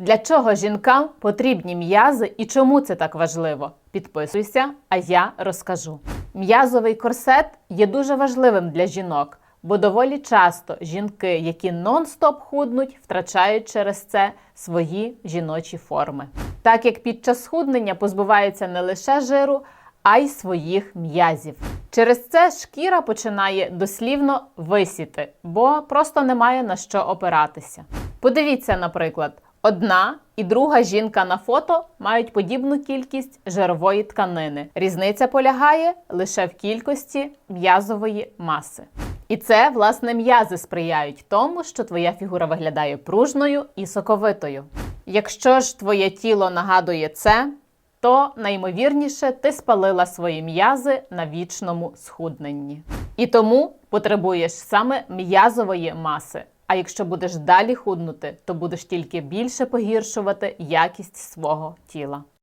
Для чого жінкам потрібні м'язи і чому це так важливо? Підписуйся, а я розкажу. М'язовий корсет є дуже важливим для жінок, бо доволі часто жінки, які нон-стоп худнуть, втрачають через це свої жіночі форми. Так як під час схуднення позбуваються не лише жиру, а й своїх м'язів. Через це шкіра починає дослівно висіти, бо просто немає на що опиратися. Подивіться, наприклад, одна і друга жінка на фото мають подібну кількість жирової тканини. Різниця полягає лише в кількості м'язової маси. І це, власне, м'язи сприяють тому, що твоя фігура виглядає пружною і соковитою. Якщо ж твоє тіло нагадує це, то наймовірніше ти спалила свої м'язи на вічному схудненні. І тому потребуєш саме м'язової маси. А якщо будеш далі худнути, то будеш тільки більше погіршувати якість свого тіла.